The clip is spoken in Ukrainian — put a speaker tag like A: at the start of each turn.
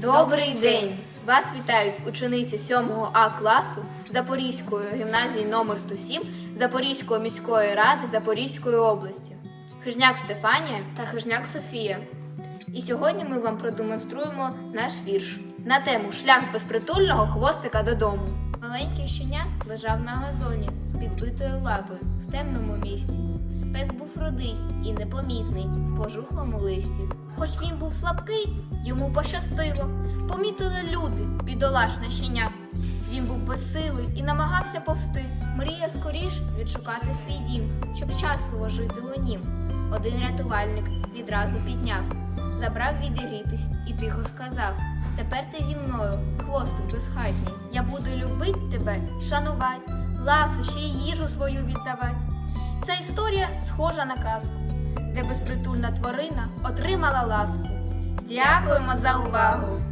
A: Добрий день! Вас вітають учениці 7 А класу Запорізької гімназії номер 107 Запорізької міської ради Запорізької області. Хижняк Стефанія та Хижняк Софія. І сьогодні ми вам продемонструємо наш вірш на тему Шлях безпритульного хвостика додому. Маленький щеня лежав на газоні з підбитою лапою в темному місці. Пес був рудий і непомітний в пожухлому листі. Хоч слабкий, йому пощастило. Помітили люди бідолашне щеня. Він був безсилий і намагався повсти. Мріяв скоріш відшукати свій дім, щоб щасливо жити у нім. Один рятувальник відразу підняв, забрав відігрітись і тихо сказав: Тепер ти зі мною, хвостик безхатній. Я буду любить тебе, шанувать, ласу й їжу свою віддавать. Ця історія схожа на казку, де безпритульна тварина отримала ласку. Дякуємо за увагу!